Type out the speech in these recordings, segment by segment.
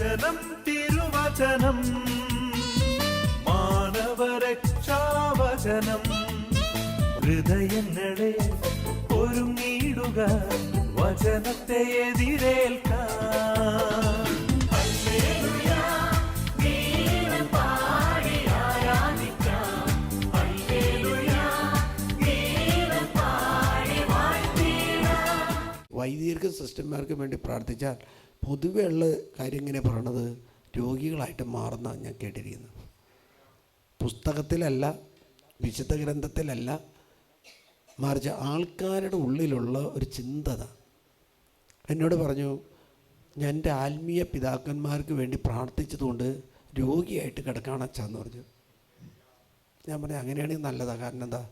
വചനം തിരുവചനം. മാനവരക്ഷാവചനം. ഹൃദയങ്ങളെ ഒരുങ്ങിയിടുക വചനത്തെ എതിരേൽക്കാൻ. വൈദികർക്കും സിസ്റ്റർമാർക്കും വേണ്ടി പ്രാർത്ഥിച്ചാൽ പൊതുവെ ഉള്ള കാര്യം ഇങ്ങനെ പറയണത് രോഗികളായിട്ട് മാറുന്ന ഞാൻ കേട്ടിരിക്കുന്നത്. പുസ്തകത്തിലല്ല വിശുദ്ധ ഗ്രന്ഥത്തിലല്ല മറിച്ച് ആൾക്കാരുടെ ഉള്ളിലുള്ള ഒരു ചിന്തത. എന്നോട് പറഞ്ഞു ഞാൻ എന്റെ ആത്മീയ പിതാക്കന്മാർക്ക് വേണ്ടി പ്രാർത്ഥിച്ചതുകൊണ്ട് രോഗിയായിട്ട് കിടക്കാണ് അച്ഛാന്ന് പറഞ്ഞു. ഞാൻ പറഞ്ഞു അങ്ങനെയാണെങ്കിൽ നല്ലതാണ് കാരണം എന്താ?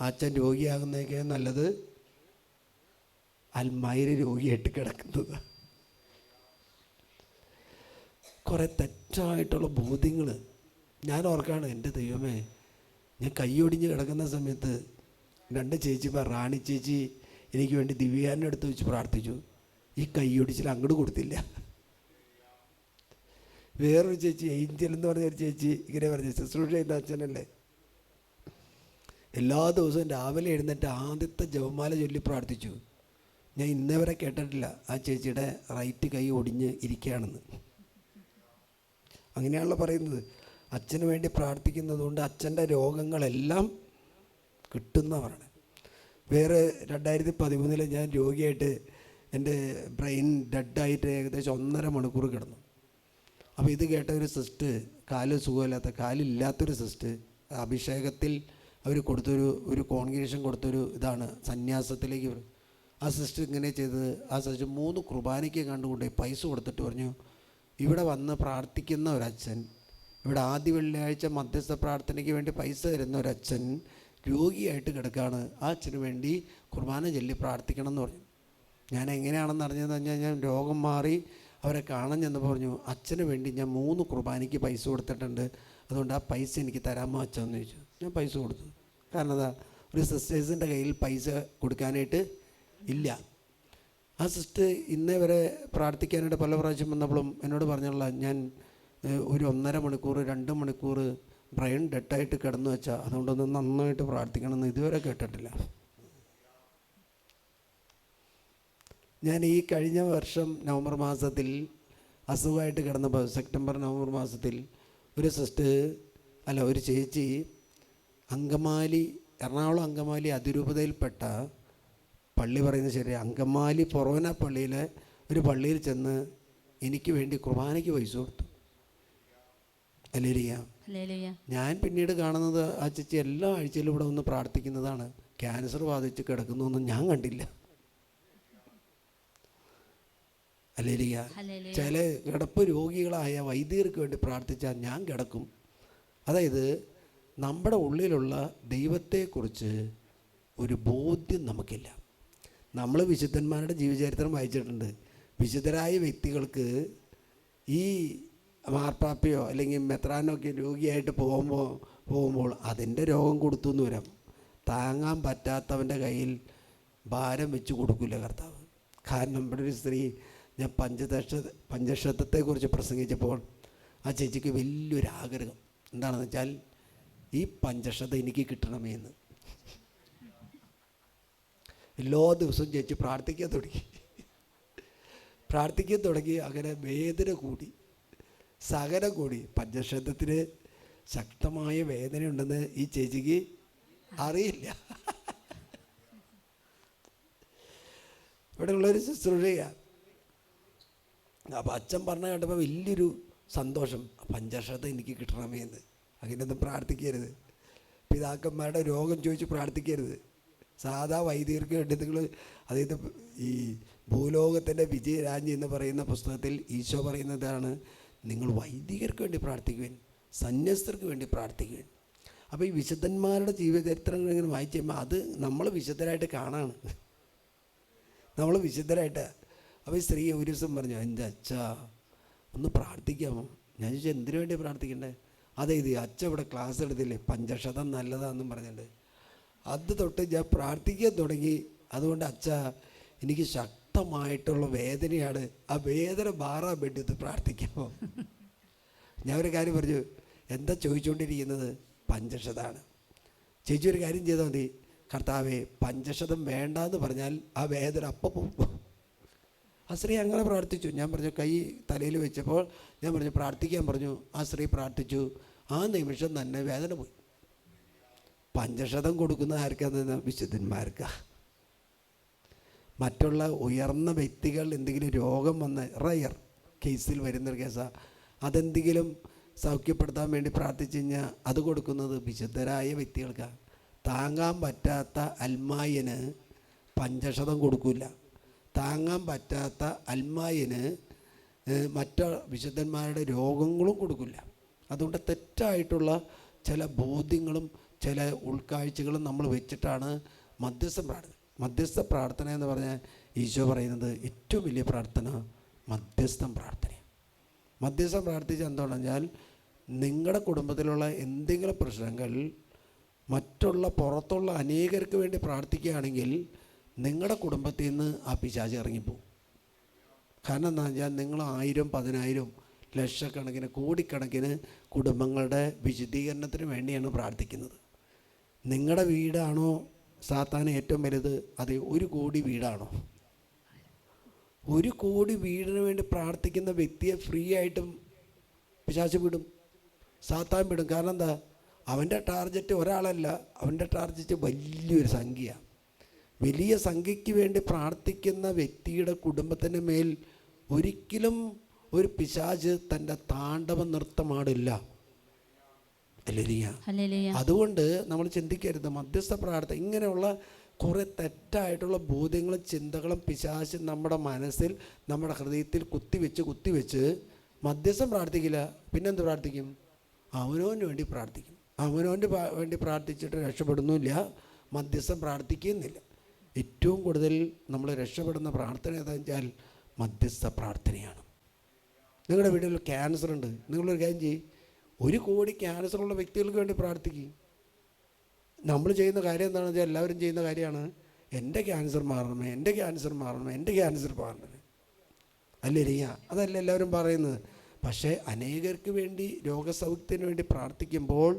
അച്ഛൻ രോഗിയാകുന്നതൊക്കെ നല്ലത് അൽമായിര രോഗിയായിട്ട് കിടക്കുന്നത്. കുറേ തെറ്റായിട്ടുള്ള ബോധ്യങ്ങൾ ഞാൻ ഓർക്കാണ് എന്റെ ദൈവമേ ഞാൻ കൈയൊടിഞ്ഞ് കിടക്കുന്ന സമയത്ത് രണ്ട് ചേച്ചിമാർ റാണി ചേച്ചി എനിക്ക് വേണ്ടി ദിവ്യാന്റെ അടുത്ത് വെച്ച് പ്രാർത്ഥിച്ചു. ഈ കൈയൊടിച്ചിൽ അങ്ങോട്ട് കൊടുത്തില്ല. വേറൊരു ചേച്ചി ഏഞ്ചൽ എന്ന് പറഞ്ഞ ഒരു ചേച്ചി ഇങ്ങനെ പറഞ്ഞു ശുശ്രൂഷ ചെയ്യുന്ന അച്ഛനല്ലേ. എല്ലാ ദിവസവും രാവിലെ എഴുന്നേറ്റ് ആദ്യത്തെ ജപമാല ചൊല്ലി പ്രാർത്ഥിച്ചു. ഞാൻ ഇന്നേ വരെ കേട്ടിട്ടില്ല ആ ചേച്ചിയുടെ റൈറ്റ് കൈ ഒടിഞ്ഞ് ഇരിക്കുകയാണെന്ന്. അങ്ങനെയാണല്ലോ പറയുന്നത്. അച്ഛന് വേണ്ടി പ്രാർത്ഥിക്കുന്നതുകൊണ്ട് അച്ഛന്റെ രോഗങ്ങളെല്ലാം കിട്ടുന്ന പറയണത് വേറെ രണ്ടായിരത്തി പതിമൂന്നിൽ ഞാൻ രോഗിയായിട്ട് എന്റെ ബ്രെയിൻ ഡെഡായിട്ട് ഏകദേശം ഒന്നര മണിക്കൂർ കിടന്നു. അപ്പോൾ ഇത് കേട്ട ഒരു സിസ്റ്റ് കാൽ സുഖമില്ലാത്ത കാലില്ലാത്തൊരു സിസ്റ്റ് അഭിഷേകത്തിൽ അവർ കൊടുത്തൊരു ഒരു കോൺഗ്രേഷൻ കൊടുത്തൊരു ഇതാണ് സന്യാസത്തിലേക്ക്. ആ സിസ്റ്റർ ഇങ്ങനെ ചെയ്തത്. ആ സിസ്റ്റർ മൂന്ന് കുർബാനയ്ക്ക് കണ്ടുകൊണ്ട് പൈസ കൊടുത്തിട്ട് പറഞ്ഞു ഇവിടെ വന്ന് പ്രാർത്ഥിക്കുന്ന ഒരച്ഛൻ ഇവിടെ ആദ്യ വെള്ളിയാഴ്ച മധ്യസ്ഥ പ്രാർത്ഥനയ്ക്ക് വേണ്ടി പൈസ തരുന്ന ഒരച്ഛൻ രോഗിയായിട്ട് കിടക്കുകയാണ് ആ അച്ഛന് വേണ്ടി കുർബാന ചൊല്ലി പ്രാർത്ഥിക്കണം എന്ന് പറഞ്ഞു. ഞാൻ എങ്ങനെയാണെന്ന് അറിഞ്ഞതെന്ന് പറഞ്ഞാൽ ഞാൻ രോഗം മാറി അവരെ കാണാൻ ചെന്ന് പറഞ്ഞു അച്ഛന് വേണ്ടി ഞാൻ മൂന്ന് കുർബാനയ്ക്ക് പൈസ കൊടുത്തിട്ടുണ്ട്. അതുകൊണ്ട് ആ പൈസ എനിക്ക് തരാമോ അച്ഛന്ന് ചോദിച്ചു. ഞാൻ പൈസ കൊടുത്തു. കാരണം എന്താ? ഒരു സിസ്റ്റേഴ്സിന്റെ കയ്യിൽ പൈസ കൊടുക്കാനായിട്ട് ഇല്ല. ആ സിസ്റ്റർ ഇന്നേ വരെ പ്രാർത്ഥിക്കാനായിട്ട് പല പ്രാവശ്യം വന്നപ്പോഴും എന്നോട് പറഞ്ഞുള്ള ഞാൻ ഒരു ഒന്നര മണിക്കൂർ രണ്ട് മണിക്കൂർ ബ്രെയിൻ ഡെഡായിട്ട് കിടന്നു വെച്ചാൽ അതുകൊണ്ടൊന്ന് നന്നായിട്ട് പ്രാർത്ഥിക്കണമെന്ന് ഇതുവരെ കേട്ടിട്ടില്ല. ഞാൻ ഈ കഴിഞ്ഞ വർഷം നവംബർ മാസത്തിൽ അസുഖമായിട്ട് കിടന്നപ്പോൾ സെപ്റ്റംബർ നവംബർ മാസത്തിൽ ഒരു സിസ്റ്റർ അല്ല ഒരു ചേച്ചി അങ്കമാലി എറണാകുളം അങ്കമാലി അതിരൂപതയിൽപ്പെട്ട പള്ളി പറയുന്നത് ശരി അങ്കമാലി പൊറോന പള്ളിയിൽ ഒരു പള്ളിയിൽ ചെന്ന് എനിക്ക് വേണ്ടി കുർബാനയ്ക്ക് പൈസ കൊടുത്തു. അല്ലേരിയ ഹല്ലേലൂയ ഞാൻ പിന്നീട് കാണുന്നത് ആ ചേച്ചി എല്ലാ ആഴ്ചയിലും ഇവിടെ ഒന്ന് പ്രാർത്ഥിക്കുന്നതാണ്. ക്യാൻസർ ബാധിച്ച് കിടക്കുന്നൊന്നും ഞാൻ കണ്ടില്ല. അല്ലേരിയ ഹല്ലേലൂയ ചില കിടപ്പ് രോഗികളായ വൈദികർക്ക് വേണ്ടി പ്രാർത്ഥിച്ചാൽ ഞാൻ കിടക്കും. അതായത് നമ്മുടെ ഉള്ളിലുള്ള ദൈവത്തെക്കുറിച്ച് ഒരു ബോധ്യം നമുക്കില്ല. നമ്മൾ വിശുദ്ധന്മാരുടെ ജീവചരിത്രം വായിച്ചിട്ടുണ്ട്. വിശുദ്ധരായ വ്യക്തികൾക്ക് ഈ മാർപ്പാപ്പയോ അല്ലെങ്കിൽ മെത്രാനോ ഒക്കെ രോഗിയായിട്ട് പോകുമ്പോൾ പോകുമ്പോൾ അതിന്റെ രോഗം കൊടുത്തു എന്ന് വരാം. താങ്ങാൻ പറ്റാത്തവന്റെ കയ്യിൽ ഭാരം വെച്ച് കൊടുക്കില്ല കർത്താവ്. കാരണം ഇവിടെ ഒരു സ്ത്രീ ഞാൻ പഞ്ചദക്ഷ പഞ്ചക്ഷതത്തെക്കുറിച്ച് പ്രസംഗിച്ചപ്പോൾ ആ ചേച്ചിക്ക് വലിയൊരു ആഗ്രഹം. എന്താണെന്ന് വെച്ചാൽ ഈ പഞ്ചക്ഷത എനിക്ക് കിട്ടണമേ എന്ന്. എല്ലാ ദിവസവും ചേച്ചി പ്രാർത്ഥിക്കാൻ തുടങ്ങി. പ്രാർത്ഥിക്കാൻ തുടങ്ങി അങ്ങനെ വേദന കൂടി സഹനം കൂടി. പഞ്ചക്ഷതത്തിന് ശക്തമായ വേദനയുണ്ടെന്ന് ഈ ചേച്ചിക്ക് അറിയില്ല. ഇവിടെ ഉള്ളൊരു ശുശ്രൂഷയാണ് അപ്പോൾ അച്ഛൻ പറഞ്ഞ കേട്ടപ്പോൾ വലിയൊരു സന്തോഷം. പഞ്ചക്ഷത എനിക്ക് കിട്ടണമേ എന്ന്. അങ്ങനെയൊന്നും പ്രാർത്ഥിക്കരുത്. പിതാക്കന്മാരുടെ രോഗം ചോദിച്ച് പ്രാർത്ഥിക്കരുത്. സാധാ വൈദികർക്ക് വേണ്ടി നിങ്ങൾ അതായത് ഈ ഭൂലോകത്തിന്റെ വിജയരാജ്ഞി എന്ന് പറയുന്ന പുസ്തകത്തിൽ ഈശോ പറയുന്നതാണ് നിങ്ങൾ വൈദികർക്ക് വേണ്ടി പ്രാർത്ഥിക്കുവാൻ സന്യസ്തർക്ക് വേണ്ടി പ്രാർത്ഥിക്കുവാൻ. അപ്പോൾ ഈ വിശുദ്ധന്മാരുടെ ജീവചരിത്രങ്ങൾ ഇങ്ങനെ വായിച്ച് കഴിയുമ്പോൾ അത് നമ്മൾ വിശുദ്ധരായിട്ട് കാണാണ്. നമ്മൾ വിശുദ്ധരായിട്ട്. അപ്പോൾ ഈ സ്ത്രീ ഒരു ദിവസം പറഞ്ഞു എന്റെ അച്ഛ ഒന്ന് പ്രാർത്ഥിക്കാമോ? ഞാൻ ചോദിച്ചാൽ എന്തിനു വേണ്ടി പ്രാർത്ഥിക്കണ്ടേ? അതെ ഇത് അച്ഛ ഇവിടെ ക്ലാസ് എടുത്തില്ലേ പഞ്ചക്ഷതം നല്ലതാണെന്നും പറഞ്ഞിട്ട്. അത് തൊട്ട് ഞാൻ പ്രാർത്ഥിക്കാൻ തുടങ്ങി. അതുകൊണ്ട് അച്ഛ എനിക്ക് ശക്തമായിട്ടുള്ള വേദനയാണ്. ആ വേദന മാറാൻ വേണ്ടി ഒന്ന് പ്രാർത്ഥിക്കുമ്പോൾ ഞാൻ ഒരു കാര്യം പറഞ്ഞു. എന്താ ചോദിച്ചുകൊണ്ടിരിക്കുന്നത്? പഞ്ചശതാണ് ചേച്ചി ഒരു കാര്യം ചെയ്താൽ മതി. കർത്താവെ പഞ്ചശതം വേണ്ട എന്ന് പറഞ്ഞാൽ ആ വേദന അപ്പം പോകും. ആ സ്ത്രീ അങ്ങനെ പ്രാർത്ഥിച്ചു. ഞാൻ പറഞ്ഞു കൈ തലയിൽ വെച്ചപ്പോൾ ഞാൻ പറഞ്ഞു പ്രാർത്ഥിക്കാൻ പറഞ്ഞു. ആ സ്ത്രീ പ്രാർത്ഥിച്ചു. ആ നിമിഷം തന്നെ വേദന പോയി. പഞ്ചശതം കൊടുക്കുന്ന ആർക്കാന്ന് വിശുദ്ധന്മാർക്കാ. മറ്റുള്ള ഉയർന്ന വ്യക്തികൾ എന്തെങ്കിലും രോഗം വന്ന റയർ കേസിൽ വരുന്നൊരു കേസാണ് അതെന്തെങ്കിലും സൗഖ്യപ്പെടുത്താൻ വേണ്ടി പ്രാർത്ഥിച്ചു കഴിഞ്ഞാൽ അത് കൊടുക്കുന്നത് വിശുദ്ധരായ വ്യക്തികൾക്കാണ് താങ്ങാൻ പറ്റാത്ത അൽമായന് പഞ്ചശതം കൊടുക്കില്ല താങ്ങാൻ പറ്റാത്ത അൽമായന് മറ്റ് വിശുദ്ധന്മാരുടെ രോഗങ്ങളും കൊടുക്കില്ല അതുകൊണ്ട് തെറ്റായിട്ടുള്ള ചില ബോധ്യങ്ങളും ചില ഉൾക്കാഴ്ചകളും നമ്മൾ വെച്ചിട്ടാണ് മധ്യസ്ഥ പ്രാർത്ഥന. മധ്യസ്ഥ പ്രാർത്ഥന എന്ന് പറഞ്ഞാൽ ഈശോ പറയുന്നത് ഏറ്റവും വലിയ പ്രാർത്ഥന മധ്യസ്ഥം പ്രാർത്ഥന മധ്യസ്ഥം പ്രാർത്ഥിച്ച എന്താണെന്ന് വെച്ചാൽ നിങ്ങളുടെ കുടുംബത്തിലുള്ള എന്തെങ്കിലും പ്രശ്നങ്ങൾ മറ്റുള്ള പുറത്തുള്ള അനേകർക്ക് വേണ്ടി പ്രാർത്ഥിക്കുകയാണെങ്കിൽ നിങ്ങളുടെ കുടുംബത്തിൽ നിന്ന് ആ പിശാചി ഇറങ്ങിപ്പോവും കാരണം എന്താ വെച്ചാൽ നിങ്ങൾ ആയിരം പതിനായിരം ലക്ഷക്കണക്കിന് കോടിക്കണക്കിന് കുടുംബങ്ങളുടെ വിശദീകരണത്തിന് വേണ്ടിയാണ് പ്രാർത്ഥിക്കുന്നത്. നിങ്ങളുടെ വീടാണോ സാത്താൻ ഏറ്റവും വലുത്? അതെ ഒരു കോടി വീടാണോ? ഒരു കോടി വീടിന് വേണ്ടി പ്രാർത്ഥിക്കുന്ന വ്യക്തിയെ ഫ്രീ ആയിട്ടും പിശാച് വിടും സാത്താൻ വിടും. കാരണം എന്താ? അവന്റെ ടാർജറ്റ് ഒരാളല്ല അവന്റെ ടാർജറ്റ് വലിയൊരു സംഖ്യയാണ് വലിയ സംഖ്യയ്ക്ക് വേണ്ടി പ്രാർത്ഥിക്കുന്ന വ്യക്തിയുടെ കുടുംബത്തിന്റെ മേൽ ഒരിക്കലും ഒരു പിശാച് തന്റെ താണ്ഡവ നൃത്തമാടില്ല. അതുകൊണ്ട് നമ്മൾ ചിന്തിക്കരുത്. മധ്യസ്ഥ പ്രാർത്ഥന ഇങ്ങനെയുള്ള കുറേ തെറ്റായിട്ടുള്ള ബോധ്യങ്ങളും ചിന്തകളും പിശാശും നമ്മുടെ മനസ്സിൽ നമ്മുടെ ഹൃദയത്തിൽ കുത്തിവെച്ച് കുത്തിവെച്ച് മധ്യസ്ഥം പ്രാർത്ഥിക്കില്ല. പിന്നെന്ത് പ്രാർത്ഥിക്കും? അവനോന് വേണ്ടി പ്രാർത്ഥിക്കും. അവനോന് വേണ്ടി പ്രാർത്ഥിച്ചിട്ട് രക്ഷപ്പെടുന്നുമില്ല. മധ്യസ്ഥം പ്രാർത്ഥിക്കുന്നില്ല. ഏറ്റവും കൂടുതൽ നമ്മൾ രക്ഷപ്പെടുന്ന പ്രാർത്ഥന ഏതാണെന്ന് വെച്ചാൽ മധ്യസ്ഥ പ്രാർത്ഥനയാണ്. നിങ്ങളുടെ വീട്ടിൽ ക്യാൻസർ ഉണ്ട്. നിങ്ങളൊരു കാര്യം ചെയ്യും. ഒരു കോടി ക്യാൻസർ ഉള്ള വ്യക്തികൾക്ക് വേണ്ടി പ്രാർത്ഥിക്കും. നമ്മൾ ചെയ്യുന്ന കാര്യം എന്താണെന്ന് വെച്ചാൽ എല്ലാവരും ചെയ്യുന്ന കാര്യമാണ്. എന്റെ ക്യാൻസർ മാറണമേ എന്റെ ക്യാൻസർ മാറണമേ എന്റെ ക്യാൻസർ മാറണമേ. അല്ലേ റിയ? അതല്ല എല്ലാവരും പറയുന്നത്. പക്ഷേ അനേകർക്ക് വേണ്ടി രോഗസൗഖ്യത്തിന് വേണ്ടി പ്രാർത്ഥിക്കുമ്പോൾ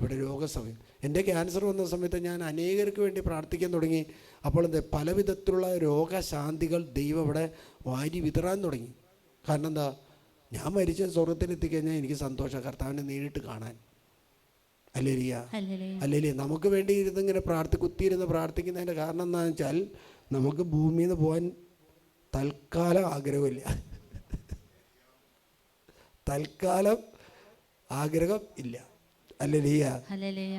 ഇവിടെ രോഗസൗഖ്യം. എന്റെ ക്യാൻസർ വന്ന സമയത്ത് ഞാൻ അനേകർക്ക് വേണ്ടി പ്രാർത്ഥിക്കാൻ തുടങ്ങി. അപ്പോൾ എന്താ? പല വിധത്തിലുള്ള രോഗശാന്തികൾ ദൈവം ഇവിടെ വാരി വിതറാൻ തുടങ്ങി. കാരണം എന്താ? ഞാൻ മരിച്ച സ്വർഗത്തിലെത്തിക്കഴിഞ്ഞാൽ എനിക്ക് സന്തോഷം. കർത്താവിനെ നേരിട്ട് കാണാൻ. അല്ലേ അല്ലേലിയ ഹല്ലേലൂയ നമുക്ക് വേണ്ടി ഇരുന്നിങ്ങനെ പ്രാർത്ഥി കുത്തിയിരുന്ന് പ്രാർത്ഥിക്കുന്നതിന്റെ കാരണം എന്താണെന്ന് വെച്ചാൽ നമുക്ക് ഭൂമിയിൽ നിന്ന് പോകാൻ തൽക്കാലം ആഗ്രഹമില്ല. തൽക്കാലം ആഗ്രഹം ഇല്ല. അല്ലേലിയ അല്ലേലിയ ഹല്ലേലൂയ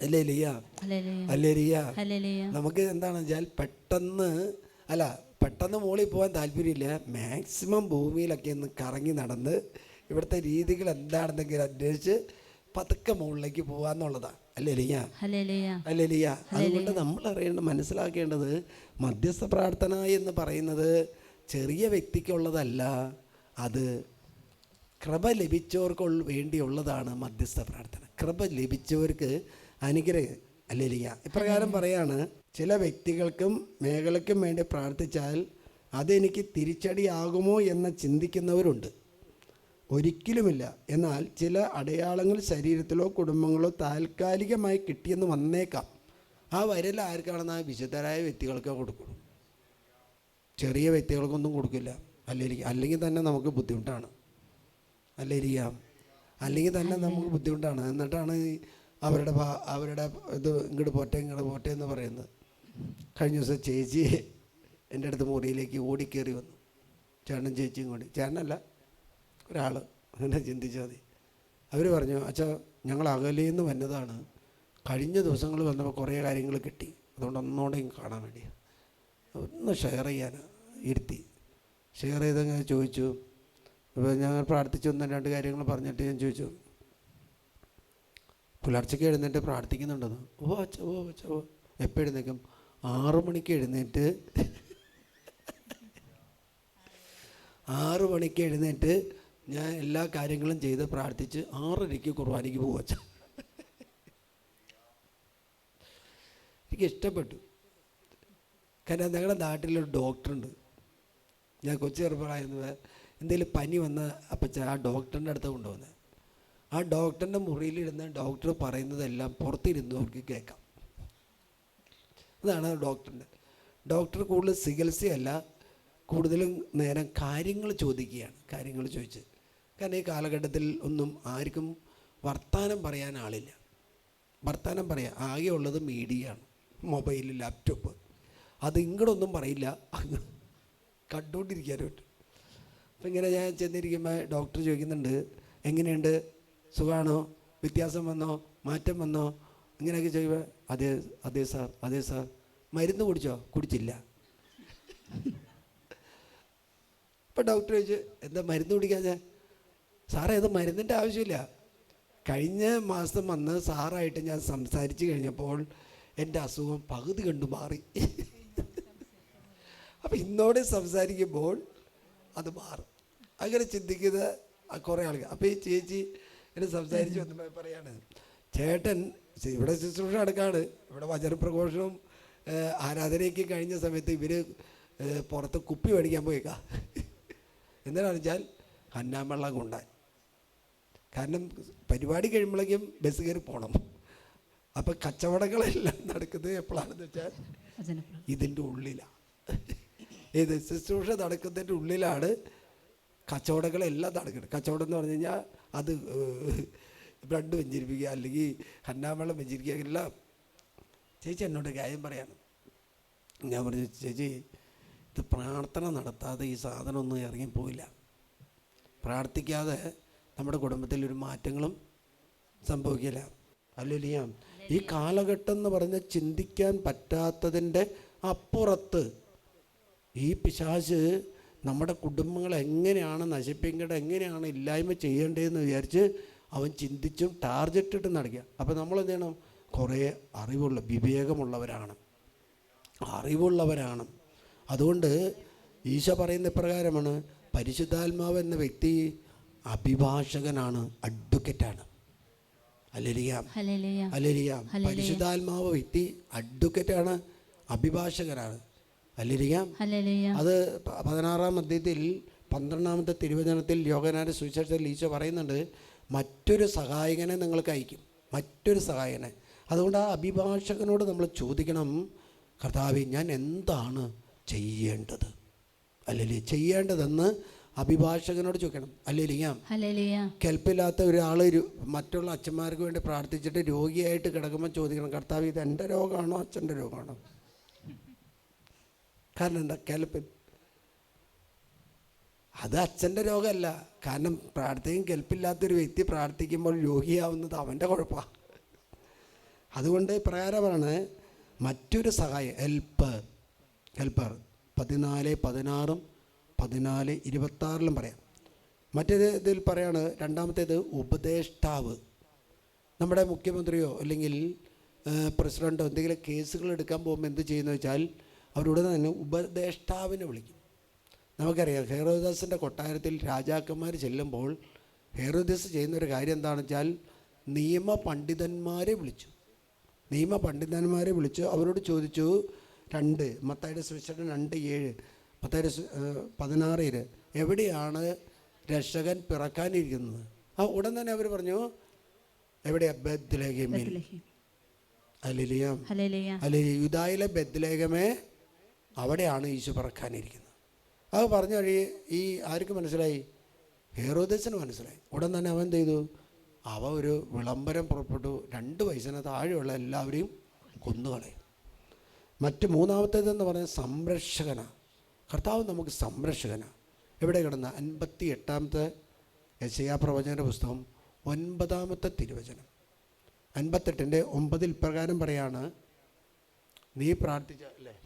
അല്ലേ ലിയ ഹല്ലേലൂയ അല്ലേ ലിയ ഹല്ലേലൂയ നമുക്ക് എന്താണെന്ന് വെച്ചാൽ പെട്ടെന്ന് അല്ല പെട്ടെന്ന് മുകളിൽ പോകാൻ താല്പര്യമില്ല. മാക്സിമം ഭൂമിയിലൊക്കെ ഒന്ന് കറങ്ങി നടന്ന് ഇവിടുത്തെ രീതികൾ എന്താണെന്നെങ്കിലും അന്വേഷിച്ച് പതുക്കെ മുകളിലേക്ക് പോകാന്നുള്ളതാണ് അല്ലേ ലിയ ഹല്ലേലൂയ അല്ലേലിയ അതുകൊണ്ട് നമ്മൾ അറിയേണ്ട മനസ്സിലാക്കേണ്ടത് മധ്യസ്ഥ പ്രാർത്ഥന എന്ന് പറയുന്നത് ചെറിയ വ്യക്തിക്കുള്ളതല്ല അത് കൃപ ലഭിച്ചവർക്ക് വേണ്ടിയുള്ളതാണ് മധ്യസ്ഥ പ്രാർത്ഥന. കൃപ ലഭിച്ചവർക്ക് അനുഗ്രഹം. അല്ലേലിയ ഇപ്രകാരം പറയാണ് ചില വ്യക്തികൾക്കും മേഖലയ്ക്കും വേണ്ടി പ്രാർത്ഥിച്ചാൽ അതെനിക്ക് തിരിച്ചടിയാകുമോ എന്ന് ചിന്തിക്കുന്നവരുണ്ട്. ഒരിക്കലുമില്ല. എന്നാൽ ചില അടയാളങ്ങൾ ശരീരത്തിലോ കുടുംബങ്ങളോ താൽക്കാലികമായി കിട്ടിയെന്ന് വന്നേക്കാം. ആ വരൽ ആർക്കാണെന്ന് ആ വിശുദ്ധരായ വ്യക്തികൾക്ക് കൊടുക്കും. ചെറിയ വ്യക്തികൾക്കൊന്നും കൊടുക്കില്ല. അല്ലെങ്കിൽ അല്ലെങ്കിൽ തന്നെ നമുക്ക് ബുദ്ധിമുട്ടാണ്. അല്ലേരിക്കാം അല്ലെങ്കിൽ തന്നെ നമുക്ക് ബുദ്ധിമുട്ടാണ്. എന്നിട്ടാണ് അവരുടെ അവരുടെ ഇത് ഇങ്ങോട്ട് പോട്ടെ ഇങ്ങോട്ട് പോട്ടെ എന്ന് പറയുന്നത്. കഴിഞ്ഞ ദിവസം ചേച്ചി എന്റെ അടുത്ത് മുറിയിലേക്ക് ഓടിക്കേറി വന്നു. ചേട്ടനും ചേച്ചിയും കൂടി. ചേട്ടനല്ല ഒരാൾ അങ്ങനെ ചിന്തിച്ചാൽ മതി. അവർ പറഞ്ഞു അച്ഛാ ഞങ്ങൾ അകലേന്ന് വന്നതാണ്. കഴിഞ്ഞ ദിവസങ്ങൾ വന്നപ്പോൾ കുറേ കാര്യങ്ങൾ കിട്ടി. അതുകൊണ്ട് ഒന്നുകൂടെ കാണാൻ വേണ്ടിയാണ് ഒന്ന് ഷെയർ ചെയ്യാൻ ഇരുത്തി. ഷെയർ ചെയ്തങ്ങനെ ചോദിച്ചു. അപ്പോൾ ഞങ്ങൾ പ്രാർത്ഥിച്ചു. ഒന്ന് രണ്ട് കാര്യങ്ങൾ പറഞ്ഞിട്ട് ഞാൻ ചോദിച്ചു. പുലർച്ചയ്ക്ക് എഴുന്നേറ്റ് പ്രാർത്ഥിക്കുന്നുണ്ടെന്ന്. ഓ അച്ഛ ഓ അച്ഛ ഓ. എപ്പോൾ എഴുന്നേക്കും? ആറു മണിക്ക് എഴുന്നേറ്റ്. ആറു മണിക്ക് എഴുന്നേറ്റ് ഞാൻ എല്ലാ കാര്യങ്ങളും ചെയ്ത് പ്രാർത്ഥിച്ച് ആറരയ്ക്ക് കുർബാനയ്ക്ക് പോവച്ച എനിക്ക് ഇഷ്ടപ്പെട്ടു. കാരണം ഞങ്ങളുടെ നാട്ടിലൊരു ഡോക്ടറുണ്ട്. ഞാൻ കൊച്ചു ചെറുപ്പമായിരുന്നത് എന്തെങ്കിലും പനി വന്ന അപ്പച്ച ആ ഡോക്ടറിന്റെ അടുത്ത് കൊണ്ടുവന്നത് ആ ഡോക്ടറിന്റെ മുറിയിലിരുന്ന് ഡോക്ടർ പറയുന്നതെല്ലാം പുറത്തിരുന്നവർക്ക് കേൾക്കാം. അതാണ് ഡോക്ടറിന്റെ. ഡോക്ടർ കൂടുതൽ ചികിത്സയല്ല കൂടുതലും നേരം കാര്യങ്ങൾ ചോദിക്കുകയാണ് കാര്യങ്ങൾ ചോദിച്ച്. കാരണം ഈ കാലഘട്ടത്തിൽ ഒന്നും ആർക്കും വർത്തമാനം പറയാൻ ആളില്ല. വർത്തമാനം പറയാൻ ആകെ ഉള്ളത് മീഡിയയാണ് മൊബൈൽ ലാപ്ടോപ്പ്. അത് ഇങ്ങോട്ടൊന്നും പറയില്ല അങ്ങ് കണ്ടുകൊണ്ടിരിക്കാനായിട്ട് അപ്പം ഇങ്ങനെ ഞാൻ ചെന്നിരിക്കുമ്പോൾ ഡോക്ടർ ചോദിക്കുന്നുണ്ട് എങ്ങനെയുണ്ട്? സുഖമാണോ വ്യത്യാസം വന്നോ? മാറ്റം വന്നോ? ഇങ്ങനെയൊക്കെ ചെയ്യുക അതെ അതെ സാർ അതെ സാർ. മരുന്ന് കുടിച്ചോ? കുടിച്ചില്ല. ഇപ്പം ഡോക്ടർ ചോദിച്ചു എന്താ മരുന്ന് കുടിക്കാൻ ഞാൻ? സാറേ അത് മരുന്നിന്റെ ആവശ്യമില്ല. കഴിഞ്ഞ മാസം വന്ന് സാറായിട്ട് ഞാൻ സംസാരിച്ച് കഴിഞ്ഞപ്പോൾ എന്റെ അസുഖം പകുതി കണ്ടു മാറി. അപ്പം ഇന്നോടെ സംസാരിക്കുമ്പോൾ അത് മാറും. അങ്ങനെ ചിന്തിക്കുന്ന കുറേ ആളുകൾ. അപ്പോൾ ഈ ചേച്ചി എന്നെ സംസാരിച്ച് വന്നപ്പോൾ പറയാണ് ചേട്ടൻ ഇവിടെ ശുശ്രൂഷ നടക്കാണ്. ഇവിടെ വചനപ്രഘോഷവും ആരാധനയൊക്കെ കഴിഞ്ഞ സമയത്ത് ഇവർ പുറത്ത് കുപ്പി മേടിക്കാൻ പോയേക്കാ. എന്തിനാണെന്ന് വെച്ചാൽ ഹന്നാമ്പള്ളം കൊണ്ടാൻ കാരണം പരിപാടി കഴിയുമ്പോഴേക്കും ബസ് കയറി പോകണം അപ്പം കച്ചവടങ്ങളെല്ലാം നടക്കുന്നത് എപ്പോഴാണെന്ന് വെച്ചാൽ. ഇതിന്റെ ഉള്ളിലാണ് ഇത് ശുശ്രൂഷ നടക്കുന്നതിന്റെ ഉള്ളിലാണ് കച്ചവടങ്ങളെല്ലാം നടക്കുന്നത്. കച്ചവടം എന്ന് പറഞ്ഞു കഴിഞ്ഞാൽ അത് ബ്രെഡ് വെഞ്ചരിപ്പിക്കുക അല്ലെങ്കിൽ ഹന്നാവെള്ളം വെഞ്ചരിക്കുക എല്ലാം ചേച്ചി എന്നോട് കാര്യം പറയാണ്. ഞാൻ പറഞ്ഞു ചേച്ചി ഇത് പ്രാർത്ഥന നടത്താതെ ഈ സാധനമൊന്നും ഇറങ്ങിപ്പോയില്ല. പ്രാർത്ഥിക്കാതെ നമ്മുടെ കുടുംബത്തിൽ ഒരു മാറ്റങ്ങളും സംഭവിക്കില്ല. അല്ലല്ല ഈ കാലഘട്ടം എന്ന് പറഞ്ഞാൽ ചിന്തിക്കാൻ പറ്റാത്തതിന്റെ അപ്പുറത്ത് ഈ പിശാച് നമ്മുടെ കുടുംബങ്ങൾ എങ്ങനെയാണ് നശിപ്പിക്കേണ്ടത് എങ്ങനെയാണ് ഇല്ലായ്മ ചെയ്യേണ്ടതെന്ന് വിചാരിച്ച് അവൻ ചിന്തിച്ചും ടാർജറ്റ് ഇട്ട് നടക്കുക. അപ്പോൾ നമ്മൾ എന്ത് ചെയ്യണം കുറേ അറിവുള്ള വിവേകമുള്ളവരാണ്. അറിവുള്ളവരാണ്. അതുകൊണ്ട് ഈശോ പറയുന്ന പ്രകാരമാണ് പരിശുദ്ധാത്മാവ് എന്ന വ്യക്തി അഭിഭാഷകനാണ് അഡ്വക്കറ്റാണ്. അല്ലരിയാം. പരിശുദ്ധാത്മാവ് വ്യക്തി അഡ്വക്കറ്റാണ് അഭിഭാഷകനാണ്. അല്ലിരിക്കാം. അത് പതിനാറാം അധ്യായത്തിൽ പന്ത്രണ്ടാമത്തെ തിരുവചനത്തിൽ യോഗനാന്റെ സുവിശേഷത്തിൽ ഈശോ പറയുന്നുണ്ട് മറ്റൊരു സഹായകനെ നിങ്ങൾക്ക് അയക്കും. മറ്റൊരു സഹായകനെ. അതുകൊണ്ട് ആ അഭിഭാഷകനോട് നമ്മൾ ചോദിക്കണം കർത്താവെ ഞാൻ എന്താണ് ചെയ്യേണ്ടത്? അല്ലെങ്കിൽ ചെയ്യേണ്ടതെന്ന് അഭിഭാഷകനോട് ചോദിക്കണം. ഹല്ലേലൂയ. കെൽപ്പില്ലാത്ത ഒരാൾ മറ്റുള്ള അച്ഛന്മാർക്ക് വേണ്ടി പ്രാർത്ഥിച്ചിട്ട് രോഗിയായിട്ട് കിടക്കുമ്പോൾ ചോദിക്കണം കർത്താവ് ഇത് എന്റെ രോഗമാണോ അച്ഛന്റെ രോഗമാണോ? കാരണം എന്താ? കെൽപ്പിൽ അത് അച്ഛന്റെ രോഗമല്ല. കാരണം പ്രാർത്ഥനയും കെൽപ്പില്ലാത്തൊരു വ്യക്തി പ്രാർത്ഥിക്കുമ്പോൾ രോഗിയാവുന്നത് അവന്റെ കുഴപ്പമാണ് അതുകൊണ്ട് പ്രകാരമാണ് മറ്റൊരു സഹായം ഹെൽപ്പർ ഹെൽപ്പർ പതിനാല് പതിനാറും പതിനാല് ഇരുപത്താറിലും പറയാം. മറ്റൊരു ഇതിൽ പറയാണ് രണ്ടാമത്തേത് ഉപദേഷ്ടാവ്. നമ്മുടെ മുഖ്യമന്ത്രിയോ അല്ലെങ്കിൽ പ്രസിഡന്റോ എന്തെങ്കിലും കേസുകൾ എടുക്കാൻ പോകുമ്പോൾ എന്ത് ചെയ്യുന്നു വെച്ചാൽ അവരോട് തന്നെ ഉപദേഷ്ടാവിനെ വിളിക്കും. നമുക്കറിയാം ഹേറോദാസിന്റെ കൊട്ടാരത്തിൽ രാജാക്കന്മാർ ചെല്ലുമ്പോൾ ഹേറോദാസ് ചെയ്യുന്നൊരു കാര്യം എന്താണെന്ന് വെച്ചാൽ നിയമ പണ്ഡിതന്മാരെ വിളിച്ചു. നിയമ പണ്ഡിതന്മാരെ വിളിച്ചു. അവരോട് ചോദിച്ചു രണ്ട് മത്തായുടെ സുവിശേഷം രണ്ട് ഏഴ് മത്തായുടെ സു- പതിനാറ് ഏഴ് എവിടെയാണ് രക്ഷകൻ പിറക്കാനിരിക്കുന്നത്? ആ ഉടൻ തന്നെ അവർ പറഞ്ഞു എവിടെയാ? ബദ്ലേഖമിൽ അലിലിയ അലിലിയാം യുദായിലെ ബദ്ലേഖമേ അവിടെയാണ് ഈശോ പിറക്കാനിരിക്കുന്നത്. അത് പറഞ്ഞ വഴി ഈ ആർക്ക് മനസ്സിലായി? ഹേറോദസിന് മനസ്സിലായി. ഉടൻ തന്നെ അവൻ ചെയ്തു അവ ഒരു വിളംബരം പുറപ്പെട്ടു. രണ്ട് വയസ്സിന് താഴെയുള്ള എല്ലാവരെയും കൊന്നുകളയും മറ്റ് മൂന്നാമത്തേതെന്ന് പറഞ്ഞാൽ സംരക്ഷകന. കർത്താവ് നമുക്ക് സംരക്ഷകന. എവിടെ കിടന്ന? അൻപത്തി എട്ടാമത്തെ യശയാ പ്രവചന പുസ്തകം ഒൻപതാമത്തെ തിരുവചനം. അൻപത്തെട്ടിന്റെ ഒമ്പതിൽ പ്രകാരം പറയാണ് നീ പ്രാർത്ഥിച്ച അല്ലേ?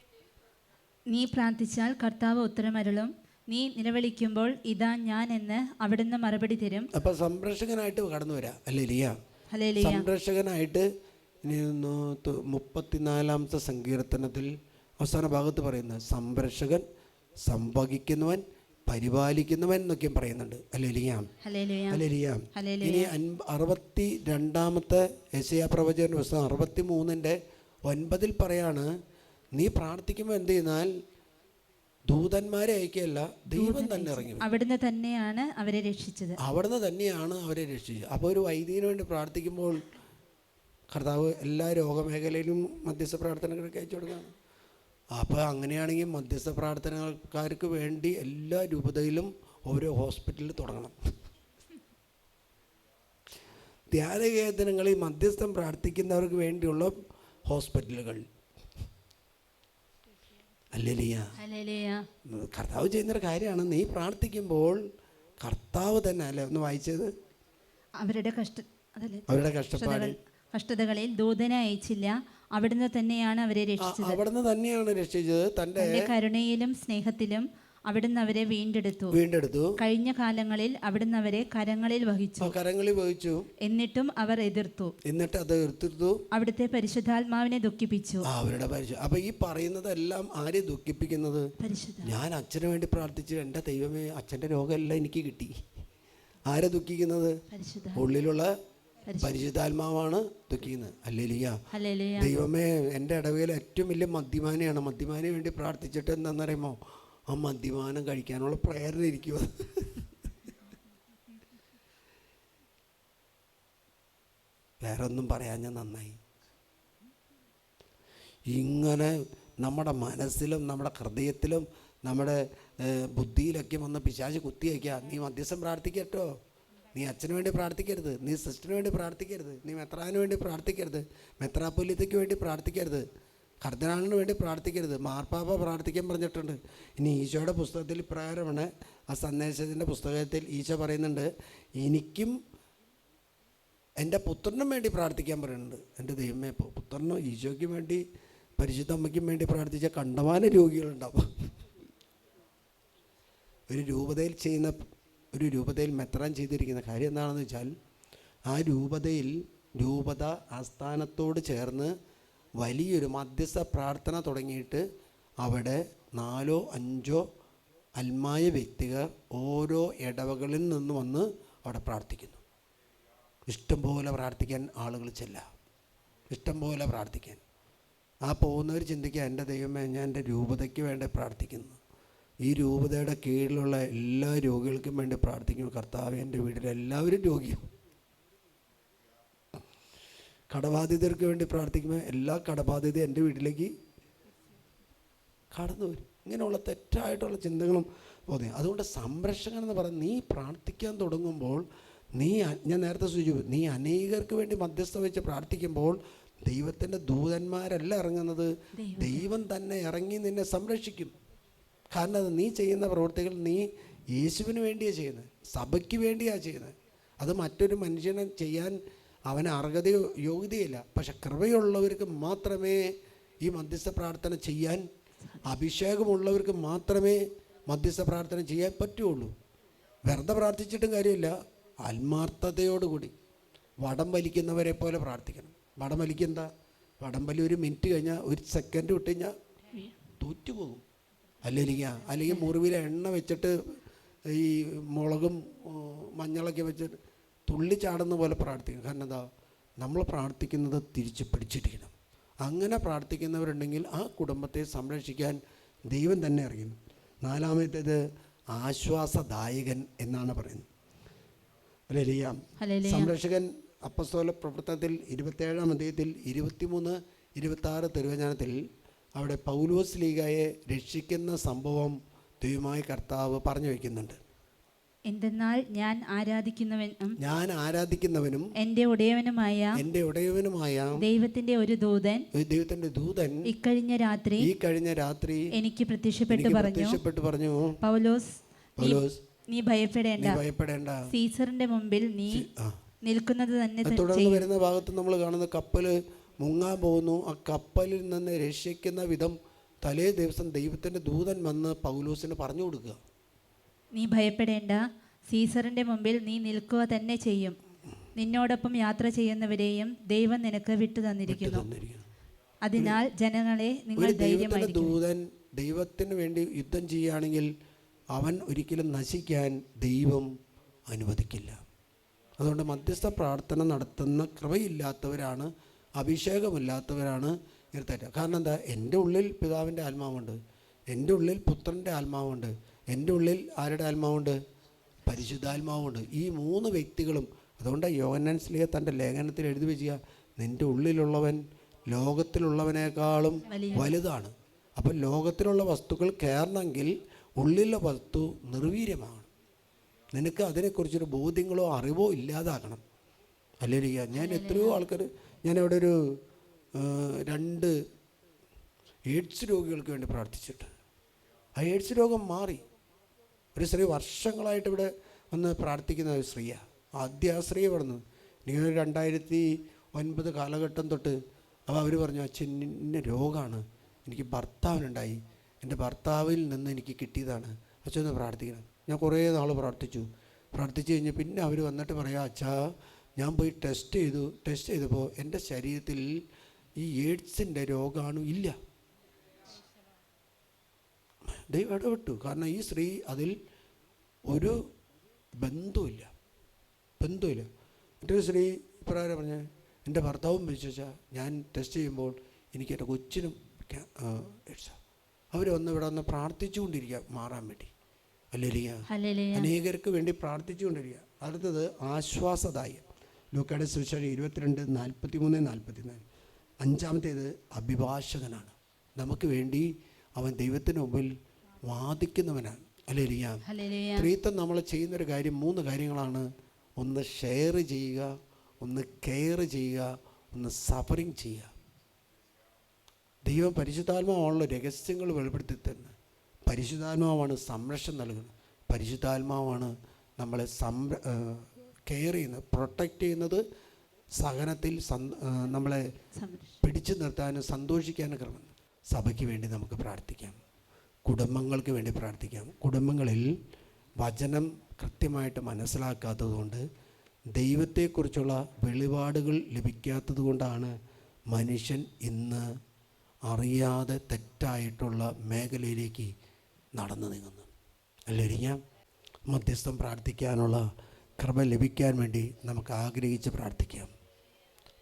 നീ പ്രാർത്ഥിച്ചാൽ കർത്താവ് ഉത്തരമരുളും. നീ നിലവിളിക്കുമ്പോൾ ഇതാ ഞാൻ എന്ന് അവിടുന്ന് മറുപടി തരും. അപ്പൊ സംരക്ഷകനായിട്ട് കടന്നു വരാ. അല്ലേ ലിയ. സംരക്ഷകനായിട്ട് മുപ്പത്തിനാലാമത്തെ സങ്കീർത്തനത്തിൽ അവസാന ഭാഗത്ത് പറയുന്നത് സംരക്ഷകൻ സംവഹിക്കുന്നവൻ പരിപാലിക്കുന്നവൻ എന്നൊക്കെ പറയുന്നുണ്ട്. അല്ലേ ലിയാം ഹല്ലേലൂയ. അല്ലേ ലിയാം ഹല്ലേലൂയ. ഇനി അറുപത്തി രണ്ടാമത്തെ യശയാ പ്രവചന പുസ്തകം അറുപത്തി മൂന്നിന്റെ ഒൻപതിൽ പറയാണ് നീ പ്രാർത്ഥിക്കുമ്പോൾ എന്ത് ചെയ്യുന്നാൽ ദൂതന്മാരെ അയക്കുകയല്ല ദൈവം തന്നെ ഇറങ്ങി. അവിടുന്ന് തന്നെയാണ് അവരെ രക്ഷിച്ചത് അവിടുന്ന് തന്നെയാണ് അവരെ രക്ഷിച്ചത് അപ്പോൾ ഒരു വൈദികന് വേണ്ടി പ്രാർത്ഥിക്കുമ്പോൾ കർത്താവ് എല്ലാ രോഗമേഖലയിലും മധ്യസ്ഥ പ്രാർത്ഥനകളൊക്കെ അയച്ചു കൊടുക്കുകയാണ് അപ്പോൾ അങ്ങനെയാണെങ്കിൽ മധ്യസ്ഥ പ്രാർത്ഥനക്കാർക്ക് വേണ്ടി എല്ലാ രൂപതയിലും ഓരോ ഹോസ്പിറ്റലിൽ തുടങ്ങണം ധ്യാനകേതനങ്ങളിൽ മധ്യസ്ഥം പ്രാർത്ഥിക്കുന്നവർക്ക് വേണ്ടിയുള്ള ഹോസ്പിറ്റലുകൾ. കർത്താവ് ചെയ്യുന്നൊരു കാര്യമാണ്. നീ പ്രാർത്ഥിക്കുമ്പോൾ കർത്താവ് തന്നെ അല്ലേ? ഒന്ന് വായിച്ചത്. അവരുടെ കഷ്ട അവരുടെ കഷ്ടപ്പാട് കഷ്ടതകളിൽ ദൂതനെ അയച്ചില്ല. അവിടുന്ന് തന്നെയാണ് അവരെ രക്ഷിച്ചത്. അവിടുന്ന് തന്നെയാണ് രക്ഷിച്ചത്. തന്റെ കരുണയിലും സ്നേഹത്തിലും അവിടുന്ന് അവരെ വീണ്ടെടുത്തു. വീണ്ടെടുത്തു. കഴിഞ്ഞ കാലങ്ങളിൽ അവിടുന്ന് അവരെ കരങ്ങളിൽ വഹിച്ചു. കരങ്ങളിൽ വഹിച്ചു. എന്നിട്ടും അവർ എതിർത്തു. എന്നിട്ട് അത് എതിർത്തു. അവിടുത്തെ പരിശുദ്ധാത്മാവിനെ ദുഃഖിപ്പിച്ചു. അവരുടെ പരിശു അപ്പോൾ ഈ പറയുന്നതെല്ലാം ആരെ ദുഃഖിപ്പിക്കുന്നത്? ഞാൻ അച്ഛന് വേണ്ടി പ്രാർത്ഥിച്ചു. എന്റെ ദൈവമേ അച്ഛന്റെ രോഗമെല്ലാം എനിക്ക് കിട്ടി. ആരെ ദുഃഖിക്കുന്നത്? ഉള്ളിലുള്ള പരിശുദ്ധാത്മാവാണ് ദുഃഖിക്കുന്നത്. ഹല്ലേലൂയ. ദൈവമേ എന്റെ ഇടവയിൽ ഏറ്റവും വലിയ മദ്യപാനിയാണ്. മദ്യപാന് വേണ്ടി പ്രാർത്ഥിച്ചിട്ട് എന്താണെന്നറിയുമോ ആ മദ്യപാനം കഴിക്കാനുള്ള പ്രേരണ ഇരിക്കുക വേറെ ഒന്നും പറയാൻ ഞാൻ നന്നായി. ഇങ്ങനെ നമ്മുടെ മനസ്സിലും നമ്മുടെ ഹൃദയത്തിലും നമ്മുടെ ബുദ്ധിയിലൊക്കെ വന്ന് പിശാച് കുത്തി വയ്ക്കുക നീ മധ്യസ്ഥം പ്രാർത്ഥിക്കട്ടോ. നീ അച്ഛന് വേണ്ടി പ്രാർത്ഥിക്കരുത്. നീ സിസ്റ്ററിന് വേണ്ടി പ്രാർത്ഥിക്കരുത്. നീ മെത്രാന് വേണ്ടി പ്രാർത്ഥിക്കരുത്. മെത്രാപ്പൊല്യത്തേക്ക് വേണ്ടി പ്രാർത്ഥിക്കരുത്. കർദിനാളിന് വേണ്ടി പ്രാർത്ഥിക്കരുത്. മാർപ്പാപ്പ പ്രാർത്ഥിക്കാൻ പറഞ്ഞിട്ടുണ്ട്. ഇനി ഈശോയുടെ പുസ്തകത്തിൽ ഇപ്രകാരമാണ്. ആ സന്ദേശത്തിന്റെ പുസ്തകത്തിൽ ഈശോ പറയുന്നുണ്ട് എനിക്കും എന്റെ പുത്രനും വേണ്ടി പ്രാർത്ഥിക്കാൻ പറയുന്നുണ്ട്. എന്റെ ദൈവമേ പുത്രനും ഈശോയ്ക്കും വേണ്ടി പരിശുദ്ധ അമ്മയ്ക്കും വേണ്ടി പ്രാർത്ഥിച്ച കണ്ടമാന രോഗികളുണ്ടാവും. ഒരു രൂപതയിൽ ചെയ്യുന്ന ഒരു രൂപതയിൽ മെത്രാൻ ചെയ്തിരിക്കുന്ന കാര്യം എന്താണെന്ന് വെച്ചാൽ ആ രൂപതയിൽ രൂപത ആസ്ഥാനത്തോട് ചേർന്ന് വലിയൊരു മധ്യസ്ഥ പ്രാർത്ഥന തുടങ്ങിയിട്ട് അവിടെ നാലോ അഞ്ചോ അൽമായ വ്യക്തികൾ ഓരോ ഇടവകളിൽ നിന്ന് വന്ന് അവിടെ പ്രാർത്ഥിക്കുന്നു. ഇഷ്ടംപോലെ പ്രാർത്ഥിക്കാൻ ആളുകൾ ചെല്ലാം. ഇഷ്ടംപോലെ പ്രാർത്ഥിക്കാൻ. ആ പോകുന്നവർ ചിന്തിക്കുക എന്റെ ദൈവമേ ഞാൻ എന്റെ രൂപതയ്ക്ക് വേണ്ടി പ്രാർത്ഥിക്കുന്നു. ഈ രൂപതയുടെ കീഴിലുള്ള എല്ലാ രോഗികൾക്കും വേണ്ടി പ്രാർത്ഥിക്കുന്നു. കർത്താവ് എന്റെ വീട്ടിൽ എല്ലാവരും കടബാധിതർക്ക് വേണ്ടി പ്രാർത്ഥിക്കുമ്പോൾ എല്ലാ കടബാധ്യതയും എന്റെ വീട്ടിലേക്ക് കടന്നു വരും. ഇങ്ങനെയുള്ള തെറ്റായിട്ടുള്ള ചിന്തകളും പോകുന്നത് അതുകൊണ്ട് സംരക്ഷകൻ എന്ന് പറയുന്നത് നീ പ്രാർത്ഥിക്കാൻ തുടങ്ങുമ്പോൾ നീ ഞാൻ നേരത്തെ സൂചിപ്പിച്ചു നീ അനേകർക്ക് വേണ്ടി മധ്യസ്ഥ വെച്ച് പ്രാർത്ഥിക്കുമ്പോൾ ദൈവത്തിന്റെ ദൂതന്മാരല്ല ഇറങ്ങുന്നത്. ദൈവം തന്നെ ഇറങ്ങി നിന്നെ സംരക്ഷിക്കും. കാരണം അത് നീ ചെയ്യുന്ന പ്രവൃത്തികൾ നീ യേശുവിന് വേണ്ടിയാണ് ചെയ്യുന്നത്. സഭയ്ക്ക് വേണ്ടിയാണ് ചെയ്യുന്നത്. അത് മറ്റൊരു മനുഷ്യനെ ചെയ്യാൻ അവന് അർഹതയോ യോഗ്യതയില്ല. പക്ഷെ കൃപയുള്ളവർക്ക് മാത്രമേ ഈ മധ്യസ്ഥ പ്രാർത്ഥന ചെയ്യാൻ അഭിഷേകമുള്ളവർക്ക് മാത്രമേ മധ്യസ്ഥ പ്രാർത്ഥന ചെയ്യാൻ പറ്റുള്ളൂ. വെറുതെ പ്രാർത്ഥിച്ചിട്ടും കാര്യമില്ല. ആത്മാർത്ഥതയോടുകൂടി വടം വലിക്കുന്നവരെ പോലെ പ്രാർത്ഥിക്കണം. വടം വലിക്കുന്ന വടം വലി ഒരു മിനിറ്റ് കഴിഞ്ഞാൽ ഒരു സെക്കൻഡ് വിട്ട് കഴിഞ്ഞാൽ തോറ്റുപോകും. അല്ലെങ്കിൽ അല്ലെങ്കിൽ മുറിവിലെ എണ്ണ വെച്ചിട്ട് ഈ മുളകും മഞ്ഞളൊക്കെ വെച്ചിട്ട് തുള്ളി ചാടുന്ന പോലെ പ്രാർത്ഥിക്കുക കാരണം എന്താ? നമ്മൾ പ്രാർത്ഥിക്കുന്നത് തിരിച്ച് പിടിച്ചിരിക്കണം. അങ്ങനെ പ്രാർത്ഥിക്കുന്നവരുണ്ടെങ്കിൽ ആ കുടുംബത്തെ സംരക്ഷിക്കാൻ ദൈവം തന്നെ അറിയും. നാലാമത്തേത് ആശ്വാസദായകൻ എന്നാണ് പറയുന്നത്. അല്ലേലിയാം. സംരക്ഷകൻ അപ്പസ്തോല പ്രവർത്തനത്തിൽ ഇരുപത്തേഴാം അധ്യായത്തിൽ ഇരുപത്തിമൂന്ന് ഇരുപത്താറ് തിരുവചനത്തിൽ അവിടെ പൗലോസ് ലീഗയെ രക്ഷിക്കുന്ന സംഭവം ദൈവമായ കർത്താവ് പറഞ്ഞു വയ്ക്കുന്നുണ്ട്. എന്തെന്നാൽ ഞാൻ ആരാധിക്കുന്നവനും ഞാൻ ആരാധിക്കുന്നവനും എന്റെ ഉടയവനുമായ എന്റെ ഉടയവനുമായ ദൈവത്തിന്റെ ഒരു ദൂതൻ ദൈവത്തിന്റെ ദൂതൻ ഇക്കഴിഞ്ഞ രാത്രി ഈ കഴിഞ്ഞ രാത്രി എനിക്ക് പ്രത്യക്ഷപ്പെട്ടു പറഞ്ഞു. പ്രത്യക്ഷപ്പെട്ട് പറഞ്ഞു. പൗലോസ് പൗലോസ് നീ ഭയപ്പെടേണ്ട. ഭയപ്പെടേണ്ട. സീസറിന്റെ മുമ്പിൽ നീ നിൽക്കുന്നത് തന്നെ തുടർന്ന് വരുന്ന ഭാഗത്ത് നമ്മൾ കാണുന്ന കപ്പൽ മുങ്ങാൻ പോകുന്നു. ആ കപ്പലിൽ നിന്ന് രക്ഷിക്കുന്ന വിധം തലേ ദിവസം ദൈവത്തിന്റെ ദൂതൻ വന്ന് പൗലോസിന് പറഞ്ഞു കൊടുക്കുക. നീ ഭയപ്പെടേണ്ട. സീസറിന്റെ മുമ്പിൽ നീ നിൽക്കുക തന്നെ ചെയ്യും. നിന്നോടൊപ്പം യാത്ര ചെയ്യുന്നവരെയും ദൈവം നിനക്ക് വിട്ടു തന്നിരിക്കുന്നു. അതിനാൽ ജനങ്ങളെ നിങ്ങൾ ദൂതൻ ദൈവത്തിന് വേണ്ടി യുദ്ധം ചെയ്യുകയാണെങ്കിൽ അവൻ ഒരിക്കലും നശിക്കാൻ ദൈവം അനുവദിക്കില്ല. അതുകൊണ്ട് മധ്യസ്ഥ പ്രാർത്ഥന നടത്തുന്ന കൃപയില്ലാത്തവരാണ് അഭിഷേകമില്ലാത്തവരാണ് ഇരുത്തേറ്റ കാരണം എന്താ? എന്റെ ഉള്ളിൽ പിതാവിന്റെ ആത്മാവുണ്ട്. എന്റെ ഉള്ളിൽ പുത്രന്റെ ആത്മാവുണ്ട്. എന്റെ ഉള്ളിൽ ആരുടെ ആത്മാവുണ്ട്? പരിശുദ്ധാത്മാവുണ്ട്. ഈ മൂന്ന് വ്യക്തികളും അതുകൊണ്ട് യോഹന്നാൻ ലീഹ തന്റെ ലേഖനത്തിൽ എഴുതി വെച്ചുക നിന്റെ ഉള്ളിലുള്ളവൻ ലോകത്തിലുള്ളവനേക്കാളും വലുതാണ്. അപ്പം ലോകത്തിലുള്ള വസ്തുക്കൾ കയറണമെങ്കിൽ ഉള്ളിലെ വസ്തു നിർവീര്യമാകണം നിനക്ക് അതിനെക്കുറിച്ചൊരു ബോധ്യങ്ങളോ അറിവോ ഇല്ലാതാക്കണം അല്ലെങ്കിൽ ഞാൻ എത്രയോ ആൾക്കാർ ഞാൻ അവിടെ ഒരു രണ്ട് എയ്ഡ്സ് രോഗികൾക്ക് വേണ്ടി പ്രാർത്ഥിച്ചിട്ട് ആ എയ്ഡ്സ് രോഗം മാറി. ഒരു സ്ത്രീ വർഷങ്ങളായിട്ട് ഇവിടെ വന്ന് പ്രാർത്ഥിക്കുന്ന ഒരു സ്ത്രീയാണ് ആദ്യ ആ സ്ത്രീ പറഞ്ഞു എനിക്ക് രണ്ടായിരത്തി ഒൻപത് കാലഘട്ടം തൊട്ട് അപ്പോൾ അവർ പറഞ്ഞു അച്ഛൻ ഇന്ന രോഗമാണ് എനിക്ക് ഭർത്താവിനുണ്ടായി. എന്റെ ഭർത്താവിൽ നിന്ന് എനിക്ക് കിട്ടിയതാണ്. അച്ഛൻ ഒന്ന് പ്രാർത്ഥിക്കണം. ഞാൻ കുറേ നാൾ പ്രാർത്ഥിച്ചു. പ്രാർത്ഥിച്ചു കഴിഞ്ഞ് പിന്നെ അവർ വന്നിട്ട് പറയാം അച്ഛാ ഞാൻ പോയി ടെസ്റ്റ് ചെയ്തു. ടെസ്റ്റ് ചെയ്തപ്പോൾ എന്റെ ശരീരത്തിൽ ഈ എയ്ഡ്സിന്റെ രോഗാണു ഇല്ല. ദൈവം ഇടപെട്ടു. കാരണം ഈ സ്ത്രീ അതിൽ ഒരു ബന്ധമില്ല ബന്ധമില്ല മറ്റൊരു സ്ത്രീ ഇപ്രകാരം പറഞ്ഞ? എന്റെ ഭർത്താവും വിശ്വസിച്ച ഞാൻ ടെസ്റ്റ് ചെയ്യുമ്പോൾ എനിക്ക് എന്റെ കൊച്ചിനും അവർ വന്ന് ഇവിടെ വന്ന് പ്രാർത്ഥിച്ചുകൊണ്ടിരിക്കുക മാറാൻ വേണ്ടി. അല്ലെങ്കിൽ അനേകർക്ക് വേണ്ടി പ്രാർത്ഥിച്ചുകൊണ്ടിരിക്കുക അടുത്തത് ആശ്വാസദായം. ലൂക്കയുടെ സുവിശേഷം ഇരുപത്തിരണ്ട് നാൽപ്പത്തി മൂന്ന് നാൽപ്പത്തി നാല് അഞ്ചാമത്തേത് അഭിഭാഷകനാണ്. നമുക്ക് വേണ്ടി അവൻ ദൈവത്തിന് മുമ്പിൽ വാദിക്കുന്നവനാണ്. അല്ലേലിയ. സ്ത്രീത്വം നമ്മൾ ചെയ്യുന്നൊരു കാര്യം മൂന്ന് കാര്യങ്ങളാണ്. ഒന്ന് ഷെയർ ചെയ്യുക ഒന്ന് കെയർ ചെയ്യുക ഒന്ന് സഫറിങ് ചെയ്യുക. ദൈവം പരിശുദ്ധാത്മാവാണല്ലോ രഹസ്യങ്ങൾ വെളിപ്പെടുത്തി തരുന്നത്. പരിശുദ്ധാത്മാവാണ് സംരക്ഷണം നൽകുന്നത്. പരിശുദ്ധാത്മാവാണ് നമ്മളെ സംര കെയർ ചെയ്യുന്നത്. പ്രൊട്ടക്റ്റ് ചെയ്യുന്നത് സഹനത്തിൽ നമ്മളെ പിടിച്ചു നിർത്താനും സന്തോഷിക്കാനും ക്രമം സഭയ്ക്ക് വേണ്ടി നമുക്ക് പ്രാർത്ഥിക്കാം. കുടുംബങ്ങൾക്ക് വേണ്ടി പ്രാർത്ഥിക്കാം. കുടുംബങ്ങളിൽ വചനം കൃത്യമായിട്ട് മനസ്സിലാക്കാത്തതുകൊണ്ട് ദൈവത്തെക്കുറിച്ചുള്ള വെളിപാടുകൾ ലഭിക്കാത്തത് കൊണ്ടാണ് മനുഷ്യൻ ഇന്ന് അറിയാതെ തെറ്റായിട്ടുള്ള മേഖലയിലേക്ക് നടന്നു നീങ്ങുന്നത്. അല്ലിരിക്കാം മധ്യസ്ഥം പ്രാർത്ഥിക്കാനുള്ള കൃപ ലഭിക്കാൻ വേണ്ടി നമുക്ക് ആഗ്രഹിച്ച് പ്രാർത്ഥിക്കാം.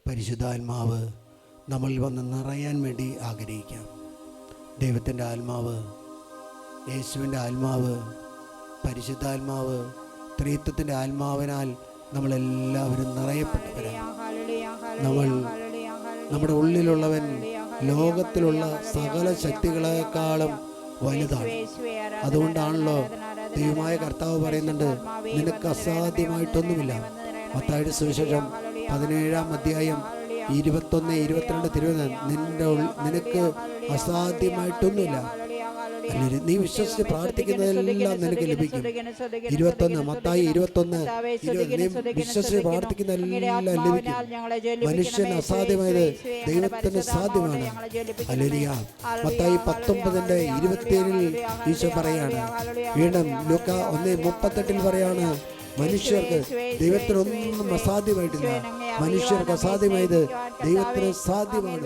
പരിശുദ്ധാത്മാവ് നമ്മളിൽ വന്ന് നിറയാൻ വേണ്ടി ആഗ്രഹിക്കാം. ദൈവത്തിന്റെ ആത്മാവ് യേശുവിന്റെ ആത്മാവ് പരിശുദ്ധാത്മാവ് ത്രീത്വത്തിന്റെ ആത്മാവിനാൽ നമ്മളെല്ലാവരും നിറയപ്പെട്ടവരാണ്. നമ്മൾ നമ്മുടെ ഉള്ളിലുള്ളവൻ ലോകത്തിലുള്ള സകല ശക്തികളെക്കാളും വലുതാണ്. അതുകൊണ്ടാണല്ലോ ദൈവമായ കർത്താവ് പറയുന്നുണ്ട് നിനക്ക് അസാധ്യമായിട്ടൊന്നുമില്ല. മത്തായുടെ സുവിശേഷം പതിനേഴാം അധ്യായം ഇരുപത്തൊന്ന് ഇരുപത്തിരണ്ട് തിരുവനന്തപുരം നിന്റെ നിനക്ക് അസാധ്യമായിട്ടൊന്നുമില്ല. നീ വിശ്വസിച്ച് പ്രാർത്ഥിക്കുന്നതെല്ലാം നിനക്ക് ലഭിക്കും. ഇരുപത്തൊന്ന് മത്തായി ഇരുപത്തൊന്ന്. ഇരുപത് നീ വിശ്വസിച്ച് പ്രാർത്ഥിക്കുന്നതെല്ലാം ലഭിക്കും. മനുഷ്യന് അസാധ്യമായത് ദൈവത്തിന് സാധ്യമാണ്. അലരിയ മത്തായി പത്തൊമ്പതിന്റെ ഇരുപത്തിയേഴിൽ ഈശോ പറയാണ്. വീണ്ടും ലുക്ക ഒന്ന് മുപ്പത്തെട്ടിൽ പറയാണ് മനുഷ്യർക്ക് ദൈവത്തിനൊന്നും അസാധ്യമായിട്ടില്ല. മനുഷ്യർക്ക് അസാധ്യമായത് ദൈവത്തിന് സാധ്യമാണ്.